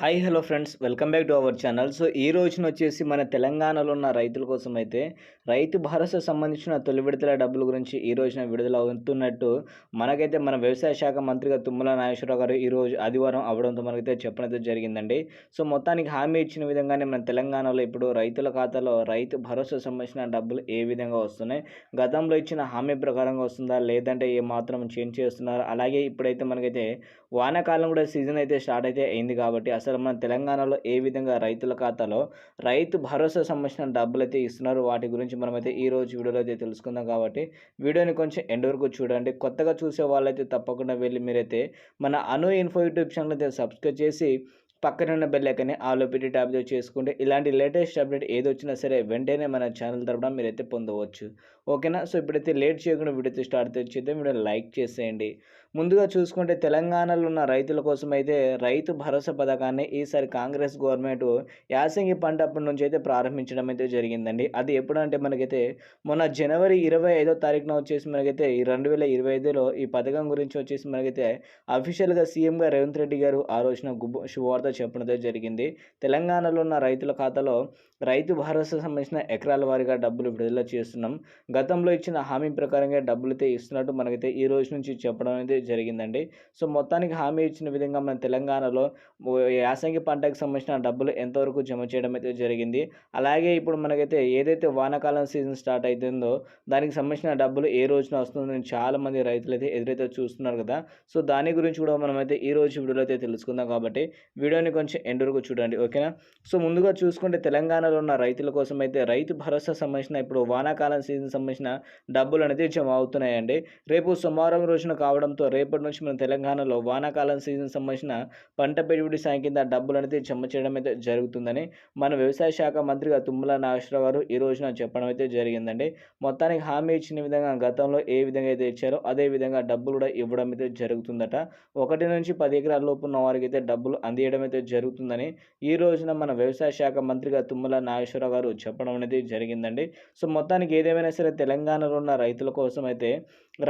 Hi hello friends welcome back to our channel so ఈ రోజున వచ్చేసి మన తెలంగాణలో ఉన్న రైతుల కోసం అయితే రైతు భరోసా సంబంధించిన తొలి విడుదల డబ్బుల గురించి ఈ రోజున విడుదల అవుతున్నట్టు మనకైతే మన వ్యవసాయ శాఖ మంత్రిగా తుమ్మల నాగేశ్వరరావు గారు ఈ రోజు ఆదివారం అవడంతో మనకైతే చెప్పడం జరిగిందండి. సో మొత్తానికి హామీ ఇచ్చిన విధంగానే మన తెలంగాణలో ఇప్పుడు రైతుల ఖాతాలో రైతు భరోసా సంబంధించిన డబ్బులు ఏ విధంగా వస్తున్నాయి గతంలో ఇచ్చిన హామీ ప్రకారంగా వస్తుందా లేదంటే ఏ మాత్రం చేంజ్ చేస్తున్నారు? అలాగే ఇప్పుడైతే మనకైతే వానాకాలం కూడా సీజన్ అయితే స్టార్ట్ అయితే అయింది కాబట్టి అసలు అసలు మన తెలంగాణలో ఏ విధంగా రైతుల ఖాతాలో రైతు భరోసా సంబంధించిన డబ్బులు అయితే ఇస్తున్నారు వాటి గురించి మనమైతే ఈ రోజు వీడియోలో అయితే తెలుసుకుందాం కాబట్టి వీడియోని కొంచెం ఎండ్ వరకు చూడండి. కొత్తగా చూసే వాళ్ళైతే తప్పకుండా వెళ్ళి మీరైతే మన అను ఇన్ఫో యూట్యూబ్ ఛానల్ అయితే సబ్స్క్రైబ్ చేసి పక్కన ఉన్న బెల్ ఐకన్ని ఆలో పెట్టి ట్యాప్ చేసుకుంటే ఇలాంటి లేటెస్ట్ అప్డేట్ ఏది వచ్చినా సరే వెంటనే మన ఛానల్ తరపున మీరైతే పొందవచ్చు. ఓకేనా సో ఇప్పుడైతే లేట్ చేయకుండా వీడియో స్టార్ట్ చేద్దాం. వీడియో లైక్ చేసేయండి. ముందుగా చూసుకుంటే తెలంగాణలో ఉన్న రైతుల కోసం అయితే రైతు భరోసా పథకాన్ని ఈసారి కాంగ్రెస్ గవర్నమెంట్ యాసంగి పంట అప్పటి నుంచి అయితే ప్రారంభించడం అయితే జరిగిందండి. అది ఎప్పుడంటే మనకైతే మొన్న జనవరి ఇరవై ఐదో తారీఖున వచ్చేసి మనకైతే ఈ రెండు వేల ఇరవై ఐదులో ఈ పథకం గురించి వచ్చేసి మనకైతే అఫీషియల్గా సీఎంగా రేవంత్ రెడ్డి గారు ఆ రోజున గుబ శుభవార్త చెప్పడం జరిగింది. తెలంగాణలో ఉన్న రైతుల ఖాతాలో రైతు భరోసా సంబంధించిన ఎకరాల వారీగా డబ్బులు విడుదల చేస్తున్నాం. గతంలో ఇచ్చిన హామీ ప్రకారంగా డబ్బులు అయితే ఇస్తున్నట్టు మనకైతే ఈ రోజు నుంచి చెప్పడం అనేది జరిగిందండి. సో మొత్తానికి హామీ ఇచ్చిన విధంగా మన తెలంగాణలో యాసంగి పంటకు సంబంధించిన డబ్బులు ఎంతవరకు జమ చేయడం అయితే జరిగింది. అలాగే ఇప్పుడు మనకైతే ఏదైతే వానాకాలం సీజన్ స్టార్ట్ అవుతుందో దానికి సంబంధించిన డబ్బులు ఏ రోజున వస్తుందని చాలామంది రైతులు అయితే ఎదురైతే చూస్తున్నారు కదా. సో దాని గురించి కూడా మనమైతే ఈ రోజు వీడియోలో అయితే తెలుసుకుందాం కాబట్టి వీడియో వీడియోని కొంచెం ఎండ్ వరకు చూడండి ఓకేనా? సో ముందుగా చూసుకుంటే తెలంగాణలో ఉన్న రైతుల కోసం అయితే రైతు భరోసా సంబంధించిన ఇప్పుడు వానాకాలం సీజన్ సంబంధించిన డబ్బులు అనేది జమ అవుతున్నాయండి. రేపు సోమవారం రోజున కావడంతో రేపటి నుంచి మన తెలంగాణలో వానాకాలం సీజన్ సంబంధించిన పంట పెట్టుబడి సాయం కింద డబ్బులు అనేది జమ చేయడం అయితే జరుగుతుందని మన వ్యవసాయ శాఖ మంత్రిగా తుమ్మల నాగేశ్వరరావు గారు ఈ రోజున చెప్పడం అయితే జరిగిందండి. మొత్తానికి హామీ ఇచ్చిన విధంగా గతంలో ఏ విధంగా అయితే ఇచ్చారో అదే విధంగా డబ్బులు కూడా ఇవ్వడం అయితే జరుగుతుందట. ఒకటి నుంచి పది ఎకరాల లోపు ఉన్న వారికి అయితే డబ్బులు అందియడం అయితే జరుగుతుందని ఈ రోజున మన వ్యవసాయ శాఖ మంత్రిగా తుమ్మల నాగేశ్వరరావు గారు చెప్పడం అనేది జరిగిందండి. సో మొత్తానికి ఏదేమైనా సరే తెలంగాణలో ఉన్న రైతుల కోసం అయితే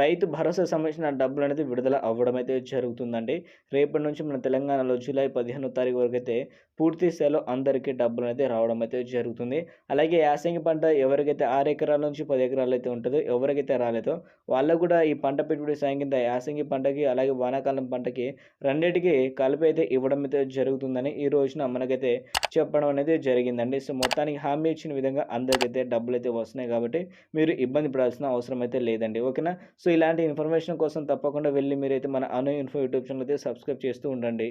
రైతు భరోసా సంబంధించిన డబ్బులు అనేది విడుదల అవ్వడం అయితే జరుగుతుందండి. రేపటి నుంచి మన తెలంగాణలో జూలై పదిహేనో తారీఖు వరకు అయితే పూర్తి స్థాయిలో అందరికీ డబ్బులు అయితే రావడం అయితే జరుగుతుంది. అలాగే యాసంగి పంట ఎవరికైతే ఆరు ఎకరాల నుంచి పది ఎకరాలు అయితే ఉంటుందో ఎవరికైతే రాలేదో వాళ్ళకు కూడా ఈ పంట పెట్టుబడి సాయం కింద యాసంగి పంటకి అలాగే వానాకాలం పంటకి రెండింటికి కలిపి అయితే ఇవ్వడం అయితే జరుగుతుందని ఈ రోజున మనకైతే చెప్పడం అనేది జరిగిందండి. సో మొత్తానికి హామీ ఇచ్చిన విధంగా అందరికైతే డబ్బులు అయితే వస్తున్నాయి కాబట్టి మీరు ఇబ్బంది పడాల్సిన అవసరం అయితే లేదండి. ఓకేనా? సో ఇలాంటి ఇన్ఫర్మేషన్ కోసం తప్పకుండా వెళ్ళి మీరైతే మన అను ఇన్ఫో యూట్యూబ్ ఛానల్ అయితే సబ్స్క్రైబ్ చేస్తూ ఉండండి.